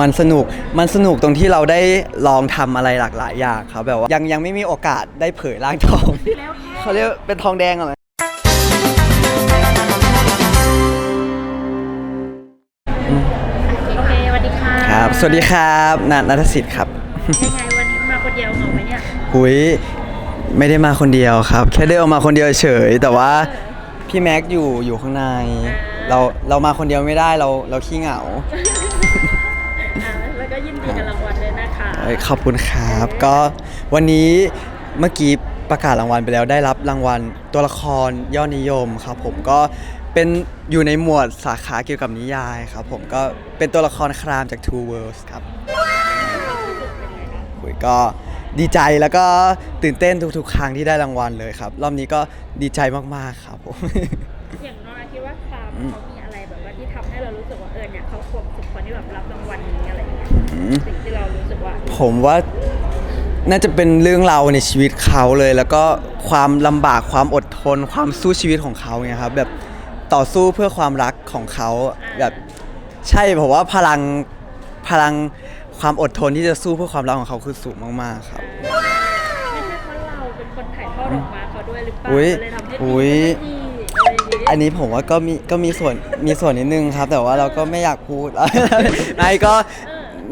มันสนุกมันสนุกตรงที่เราได้ลองทำอะไรหลากหลายอย่างครับแบบว่ายังยังไม่มีโอกาสได้เผยร่างทองแล้วแค่เขาเรียกเป็นทองแดงอะไรโอเคสวัสดีค่ะครับสวัสดีครับนัทนัทสิทธิ์ครับยังไงวันนี้มาคนเดียวเหงาไหมเนี่ยหุยไม่ได้มาคนเดียวครับ แค่ได้ออกมาคนเดียวเฉย แต่ว่าพี่แม็กซ์อยู่อยู่ข้างใน เราเรามาคนเดียวไม่ได้เราเราขี้เหงาอ่า แล้วก็ยินดีกับรางวัลด้วยนะคะเอ้ยขอบคุณครับ ก็วันนี้เมื่อกี้ประกาศรางวัลไปแล้วได้รับรางวัลตัวละครยอดนิยมครับผมก็เป็นอยู่ในหมวดสาขาเกี่ยวกับนิยายครับผมก็เป็นตัวละครครามจาก Two Worlds ครับคุยก็ดีใจแล้วก็ตื่นเต้นทุกๆ ครั้งที่ได้รางวัลเลยครับ รอบนี้ก็ดีใจมากๆครับผม อย่างน้อยคิดว่าครามเขามีอะไรแบบว่าที่ทำให้เรารู้สึกว่าเออเนี่ยเขาควรสุดคนที่แบบรับ สิ่งที่เรารู้สึกว่าผมว่าน่าจะเป็นเรื่องราวในชีวิตเขาเลย แล้วก็ความลำบากความอดทน ความสู้ชีวิตของเขาไงครับแบบต่อสู้เพื่อความรักของเขาแบบใช่ผมว่าพลังพลังความอดทนที่จะสู้เพื่อความรักของเขาคือสูงมากๆครับ ไม่ใช่เพราะเราเป็นคนถ่ายทอดออกมาเขาด้วยหรือเปล่าอุ๊ยเลยทำให้อุ๊ดียอะไรอย่างงี้อันนี้ผมว่าก็มีก็มีส่วนมีส่วนนิดนึงครับ แต่ว่าเราก็ไม่อยากพูดนายก็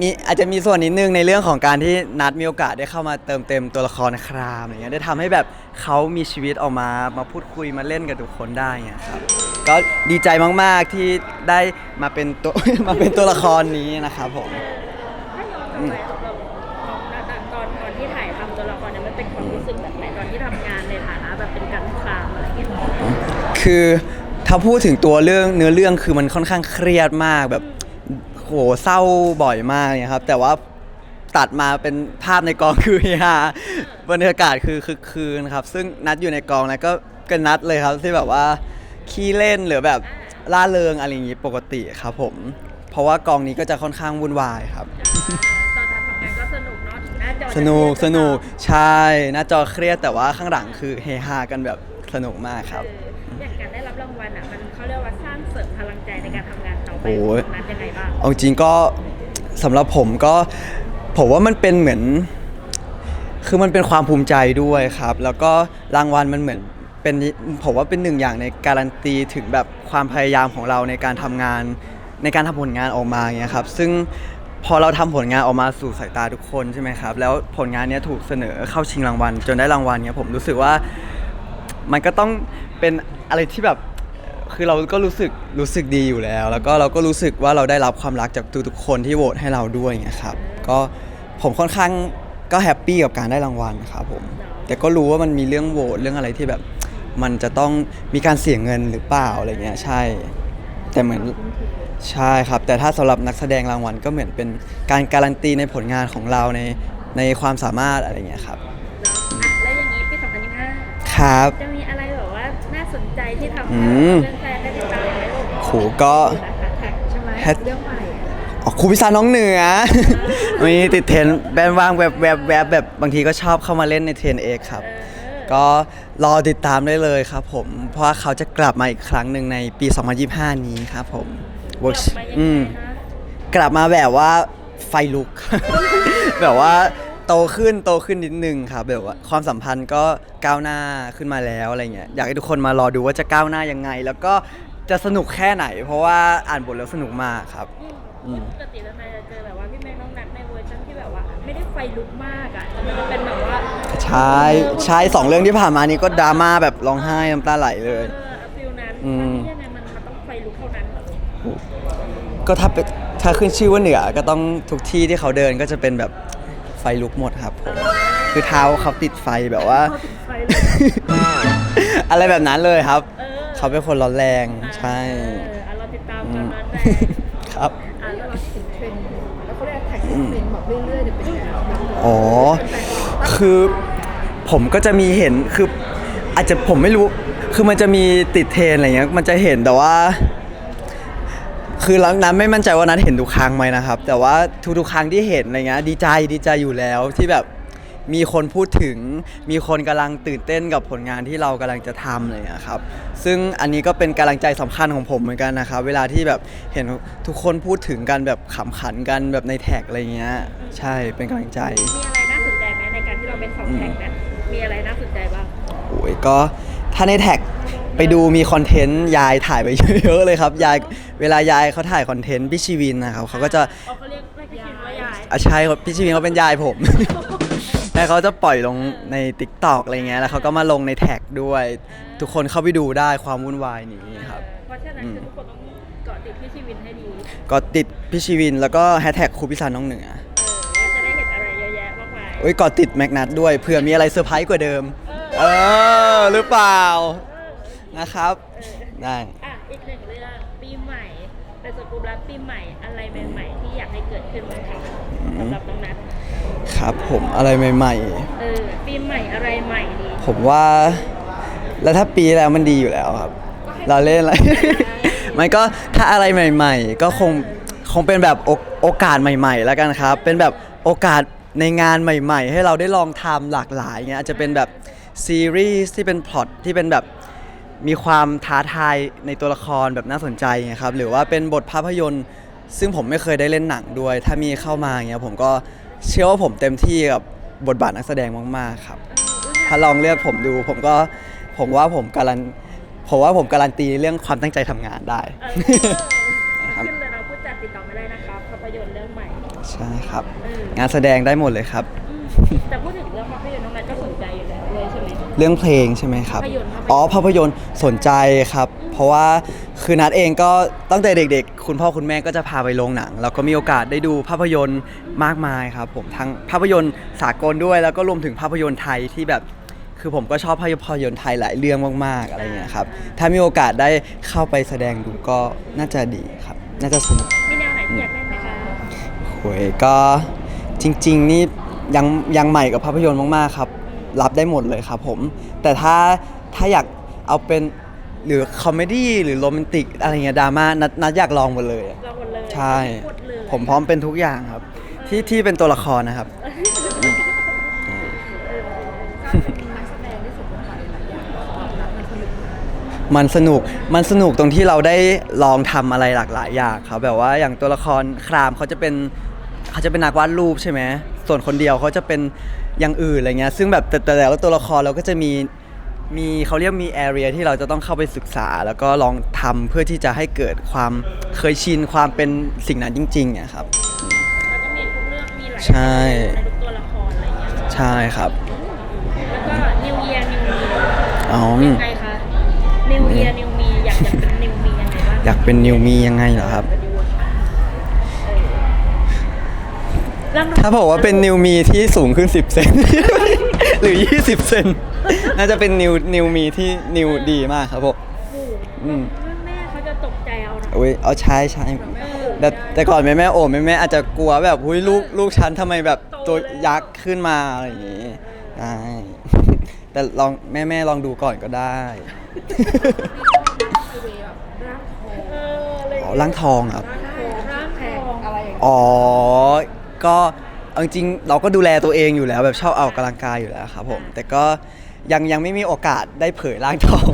มีอาจจะมีส่วนนิดนึงในเรื่องของการที่นัดมีโอกาสได้เข้ามาเติมเต็มตัวละครครามอะไรเงี้ยได้ทำให้แบบเขามีชีวิตออกมามาพูดคุยมาเล่นกับทุกคนได้เงี้ยครับก็ดีใจมากๆที่ได้มาเป็นตัว มาเป็นตัวละครนี้นะครับผม ถ้าย้อนกลับไปเราเราตอนตอนตอนที่ถ่ายทำตัวละครเนี่ยมันเป็นความรู้สึกแบบไหนตอนที่ทำงานในฐานะแบบเป็นการครามอะไรอย่างเงี้ย คือถ้าพูดถึงตัวเรื่องเนื้อเรื่องคือมันค่อนข้างเครียดมากแบบ โหเศร้าบ่อยมากเนี่ยครับแต่ว่าตัดมาเป็นภาพในกองคือเฮฮาบรรยากาศคือคือคืนครับ ซึ่งนัดอยู่ในกองแล้วก็ก็นัดเลยครับที่แบบว่าขี้เล่นหรือแบบล่าเริงอะไรอย่างงี้ปกติครับผม เพราะว่ากองนี้ก็จะค่อนข้างวุ่นวายครับ ตอนทำงานก็สนุกเนาะถึงหน้าจอจะสนุกเครียดสนุกเปล่าใช่หน้าจอเครียดแต่ว่าข้างหลังคือเฮฮากันแบบสนุกมากครับ เอออย่างการได้รับรางวัลอะมันเขาเรียกว่าสร้างเสริมพลังใจในการทำงานต่อไปโอ้ย ของนัดยังไงบ้างเอาจริงก็สำหรับผมก็ผมว่ามันเป็นเหมือน คือมันเป็นความภูมิใจด้วยครับ แล้วก็รางวัลมันเหมือนเป็นผมว่าเป็นหนึ่งอย่างในการันตีถึงแบบความพยายามของเราในการทำงาน ในการทำผลงานออกมาอย่างเงี้ยครับ ซึ่งพอเราทำผลงานออกมาสู่สายตาทุกคนใช่ไหมครับ แล้วผลงานเนี้ยถูกเสนอเข้าชิงรางวัล จนได้รางวัลเนี้ยผมรู้สึกว่า มันก็ต้องเป็นอะไรที่แบบ คือเราก็รู้สึกรู้สึกดีอยู่แล้ว แล้วก็เราก็รู้สึกว่าเราได้รับความรักจากทุกๆคนที่โหวตให้เราด้วยอย่างเงี้ยครับก็ผมค่อนข้างก็แฮปปี้กับการได้รางวัลครับผมแต่ก็รู้ว่ามันมีเรื่องโหวตเรื่องอะไรที่แบบ มันจะต้องมีการเสียเงินหรือเปล่าอะไรเงี้ยใช่ แต่เหมือนใช่ครับ แต่ถ้าสำหรับนักแสดงรางวัลก็เหมือนเป็นการการันตีในผลงานของเราในในความสามารถอะไรเงี้ยครับอะแล้วอย่างนี้ปี2025ครับจะมีอะไรแบบว่า น่าสนใจที่ทำอืให้มแฟนๆได้ติดตามไหมลูกโหก็แท็กใช่ไหมแฮช เรื่องใหม่อะอ๋อครูพิซาน้องเหนือ มีติดเทรนด์แบนว่างแบบแบบแบบแบบบางทีก็ชอบเข้ามาเล่นในเทรนเอกครับ ก็รอติดตามได้เลยครับผม เพราะว่าเขาจะกลับมาอีกครั้งหนึ่งในปี 2025 นี้ครับผมก Works ลับมายังอืไงม คะกลับมาแบบว่าไฟลุก แบบว่า โตขึ้นโตขึ้นนิดนึงครับแบบว่าความสัมพันธ์ก็ก้าวหน้าขึ้นมาแล้วอะไรเงี้ยอยากให้ทุกคนมารอดูว่าจะก้าวหน้ายังไง แล้วก็จะสนุกแค่ไหน เพราะว่าอ่านบทแล้วสนุกมากครับ อืม ปกติแล้วนายจะเจอแบบว่าพี่แม่น้องนัดในเวอร์ชันที่แบบว่า ไม่ได้ไฟลุกมากอะแต่มันจะเป็นแบบว่าใช่ใช่สองเรื่องที่ผ่านมานี้ก็ดราม่าแบบร้องไห้น้ำตาไหลเลยเออฟิลนั้นอืมอันนี้ยังไงมันมันต้องไฟลุกเท่านั้นเหรอลูกก็ถ้าเป็นถ้าขึ้นชื่อว่าเหนือก็ต้องทุกที่ที่เขาเดินก็จะเป็นแบบ ไฟลุกหมดครับผมคือเท้าเขาติดไฟแบบว่าเขาติดไฟเลยอะไรแบบนั้นเลยครับเออเขาเป็นคนร้อนแรงใช่เอออะเราติดตามกันนั้นแหละครับอะแล้วเราถึงเทรนด์แล้วเขาเรียกแท็กเทรนด์แบบเรื่อยๆเนี่ยเป็นยังไงบ้างอ๋อ คือผมก็จะมีเห็นคืออาจจะผมไม่รู้คือมันจะมีติดเทรนอะไรเงี้ยมันจะเห็นแต่ว่า คือแล้วนั้นไม่มั่นใจว่านั้นเห็นทุกครั้งไหมนะครับ แต่ว่าทุกๆครั้งที่เห็นอะไรเงี้ยดีใจดีใจอยู่แล้วที่แบบมีคนพูดถึง มีคนกำลังตื่นเต้นกับผลงานที่เรากำลังจะทำอะไรอย่างเลยครับ ซึ่งอันนี้ก็เป็นกำลังใจสำคัญของผมเหมือนกันนะครับ เวลาที่แบบเห็นทุกคนพูดถึงกันแบบขำขันกันแบบในแท็กอะไรเงี้ย ใช่ เป็นกำลังใจ มีอะไรน่าสนใจไหมในการที่เราเป็นสองแท็กเนี่ย มีอะไรน่าสนใจบ้าง โอ้ยก็ถ้าในแท็ก ไปดูมีคอนเทนต์ยายถ่ายไปเยอะเลยครับยายเวลายายเขาถ่ายคอนเทนต์พี่ชีวินนะครับเขาก็จะอ๋อเขาเรียกเรียกพี่ชินว่ายายอาใช่ครับพี่ชีวินเขาเป็นยายผม แล้วเขาจะปล่อยลงใน t ิ k t o k อะไรเงี้ยแล้วเขาก็มาลงในแท็กด้วย ทุกคนเข้าไปดูได้ความวุ่นวายนี้ครับ เพราะฉะนั้นคือทุกคนต้องเกาะติดพี่ชีวินให้ดีก็ติดพี่ชีวินแล้วก็แฮชแท็กครูพิซานน้องเหนือเออว่าจะได้เห็นอะไรเยอะแยะมากมาย เอ้ยก็ติดแมกนัทด้วยเผื่อมีอะไรเซอร์ไพรส์กว่าเดิม เออหรือเปล่า นะครับได้ อะอีกหนึ่งเรื่องปีใหม่เป็นสกูปแล้วปีใหม่อะไรใหม่ๆที่อยากให้เกิดขึ้นบ้างคะสำหรับน้องนัทครับผมอะไรใหม่ เออปีใหม่อะไรใหม่ดีๆ ผมว่า แล้วถ้าปีแล้วมันดีอยู่แล้วครับ เราเล่นอะไร มันก็ถ้าอะไรใหม่ ๆ ก็คงคงเป็นแบบโอโอกาสใหม่ ๆ แล้วกันครับ เป็นแบบโอกาสในงานใหม่ ๆ ให้เราได้ลองทำหลากหลายเงี้ยอาจจะเป็นแบบซีรีส์ที่เป็นพล็อตที่เป็นแบบ มีความท้าทายในตัวละครแบบน่าสนใจเงี้ยครับหรือว่าเป็นบทภาพยนตร์ ซึ่งผมไม่เคยได้เล่นหนังด้วย ถ้ามีเข้ามาเงี้ยผมก็เชื่อว่าผมเต็มที่กับบทบาทนักแสดงมากๆครับ ถ้าลองเลือกผมดูผมก็ผมว่าผมการันผมว่าผมการันตีเรื่องความตั้งใจทำงานได้ เออครับขึ้นเลยเราพูดจัดติดต่อไม่ได้นะครับภาพยนตร์เรื่องใหม่ใช่ครับ เอองานแสดงได้หมดเลยครับ อืม แต่พูดถึงเรื่องภาพยนตร์น้องนัทก็สนใจอยู่แล้วด้วยใช่ไหม เรื่องเพลงใช่ไหมครับ ภาพยนตร์ อ๋อภาพยนตร์สนใจครับ เพราะว่าคือนัดเองก็ตั้งแต่เด็กๆ คุณพ่อคุณแม่ก็จะพาไปโรงหนัง แล้วก็มีโอกาสได้ดูภาพยนตร์มากมายครับผมทั้งภาพยนตร์สากลด้วย แล้วก็รวมถึงภาพยนตร์ไทยที่แบบ คือผมก็ชอบภาพยนตร์ไทยหลายเรื่องมากๆอะไรเงี้ยครับ ถ้ามีโอกาสได้เข้าไปแสดงดูก็น่าจะดีครับ น่าจะสนุกมีแนวไหนที่อยากเล่นไหมคะโหยก็จริง ๆ นี่ ยังยังใหม่กับภาพยนตร์มากๆครับ รับได้หมดเลยครับผม แต่ถ้าถ้าอยากเอาเป็นหรือคอมเมดี้หรือโรแมนติกอะไรเงี้ยดราม่านัดนัดอยากลองหมดเลยอะเราหมดเลยใช่ หมดเลยผมพร้อมเป็นทุกอย่างครับ ที่ที่เป็นตัวละครนะครับ การเป็นนักแสดงที่สมบทบาทหลายอย่างมันสนุกมันสนุก มันสนุกตรงที่เราได้ลองทำอะไรหลากหลายอย่างครับแบบว่าอย่างตัวละครครามเขาจะเป็นเขาจะเป็นนักวาดรูปใช่ไหม ส่วนคนเดียวเขาจะเป็นอย่างอื่นอะไรเงี้ยซึ่งแบบแต่แต่แต่ละตัวละครเราก็จะมีมีเขาเรียกมีแอเรียที่เราจะต้องเข้าไปศึกษา แล้วก็ลองทำเพื่อที่จะให้เกิดความเคยชินความเป็นสิ่งนั้นจริงๆอะครับ แล้วก็มีทุกเรื่องมีหลายใช่ในทุกตัวละครอะไรอย่างเงี้ยใช่ครับแล้วก็ New Year New Me อ๋อยังไงคะ New Year New Me อยากอยากเป็น New Me ยังไงบ้างอยากเป็นนิวมียังไงเหรอครับ เรื่องถ้าบอกว่าเป็นนิวมีที่สูงขึ้น 10 เซน หรือ 20 เซน น่าจะเป็นนิวนิวมีที่นิวดีมากครับผม อืม แม่เขาจะตกใจเอานะโอ้ยเอาใช่ใช่แต่แต่ก่อนแม่แม่โอ้แม่แม่อาจจะกลัวแบบหุ้ยลูกลูกฉันทำไมแบบตัวยักษ์ขึ้นมาอะไรอย่างงี้ได้ แต่ลองแม่แม่ลองดูก่อนก็ได้คือเวแบบร่างทองเอออะไรอ๋อล้างทองครับ ร่างแพทงองอะไรอย่างเงี้ยอ๋อ ก็เอาจริงๆเราก็ดูแลตัวเองอยู่แล้วแบบชอบออกกำลังกายอยู่แล้วครับผม แต่ก็ยังยังไม่มีโอกาสได้เผยร่างทอง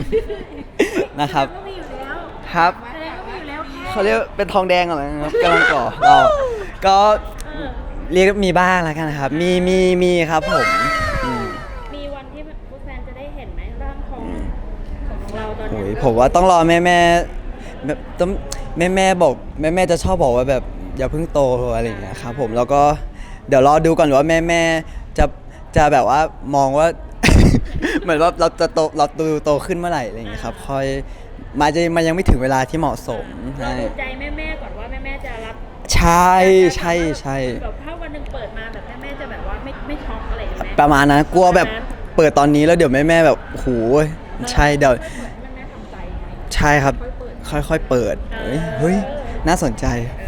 นะครับก็มีอยู่แล้วครับแสดงก็มีอยู่แล้วแค่เขาเรียกเป็นทองแดงอะไรนะครับกำลังก่อเราก็เรียกมีบ้างแล้วกันนะครับ มีมีมีครับผมอืมมีวันที่พวกแฟนจะได้เห็นไหมร่างทองของเราตอนโอ้นี้ยผมว่าต้องรอแม่แม่แบบต้องแม่แม่บอกแม่แม่จะชอบบอกว่าแบบ อย่าเพิ่งโตอะไรอย่างเงี้ยครับผมแล้วก็เดี๋ยวรอดูก่อนว่าแม่แม่จะจะแบบว่ามองว่า เหมือนว่าเราจะโตเราดูโตขึ้นเมื่อไหร่อะไรอย่างเงี้ยครับค่อยมาจะมันยังไม่ถึงเวลาที่เหมาะสมเราใช่ดูใจแม่แม่ๆก่อนว่าแม่แม่ๆจะรับใช่ใช่ใช่แบบถ้าวันหนึ่งเปิดมาแบบแม่แม่ๆจะแบบว่าไม่ไม่ช็อกอะไรอย่างเงี้ยประมาณนั้นกลัวแบบเปิดตอนนี้แล้วเดี๋ยวแม่แม่แบบโอ้โหใช่เดี๋ยว แม่แม่ๆทำใจไง ใช่ครับ ค่อยๆเปิด เฮ้ยเฮ้ย น่าสนใจคือ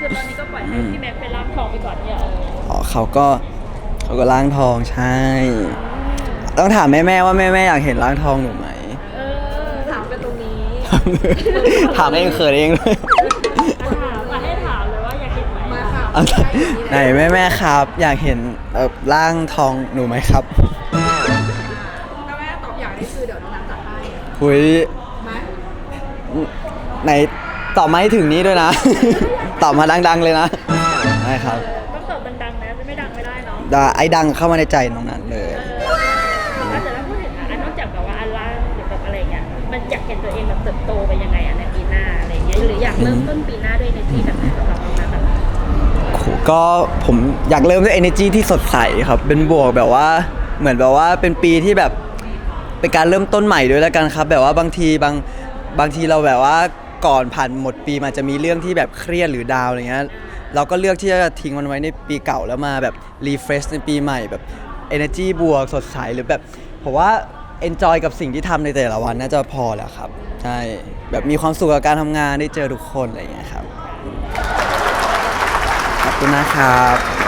คือตอนนี้ก็ปล่อยให้พี่แม็กซ์ไปรับทองไปก่อนเนี่ยเอออ๋อเขาก็เขาก็ล้างทองใช่ ต้องถามแม่แม่ๆว่าแม่แม่ๆอยากเห็นล้างทองหนูไหม เออถามกันตรงนี้ถามเองเขินเองเลยถามมาให้ถามเลยว่าอยากเห็นไหมมาข่าวเอาไหนแม่แม่ๆครับ อยากเห็นเอ่อร่างทองหนูไหมครับถ้าแม่ตอบอย่างนี้คือเดี๋ยวน้องน้ำจัดให้หุยไหมไหนตอบมาให้ถึงนี้ด้วยนะ ตอบมาดังๆเลยนะได้ครับต้องตอบดังๆนะไม่ดังไม่ได้เนาะดาไอ้ดังเข้ามาในใจน้องนั้นเลยเอออะแต่ถ้าพูดถึงอะนอกจากแบบว่าอันล่างหรือแบบอะไรเงี้ยมันอยากเห็นตัวเองแบบเติบโตไปยังไงอะในปีหน้าอะไรเงี้ยหรืออยากเริ่มต้นปีหน้าด้วยในที่แบบไหนสำหรับน้องนัทอะโอ้โหก็ผมอยากเริ่มด้วย energy ที่สดใสครับ เป็นบวกแบบว่าเหมือนแบบว่าเป็นปีที่แบบเป็นการเริ่มต้นใหม่ด้วยแล้วกันครับ แบบว่าบางทีบางบางทีเราแบบว่า ก่อนผ่านหมดปีมันจะมีเรื่องที่แบบเครียดหรือดาวอะไรเงี้ยเราก็เลือกที่จะทิ้งมันไว้ในปีเก่าแล้วมาแบบ refresh ในปีใหม่แบบ energy บวกสดใสหรือแบบผมว่า enjoy กับสิ่งที่ทำในแต่ละวันน่าจะพอแล้วครับใช่แบบมีความสุขกับการทำงานได้เจอทุกคนอะไรอย่างเงี้ยครับขอบคุณนะครับ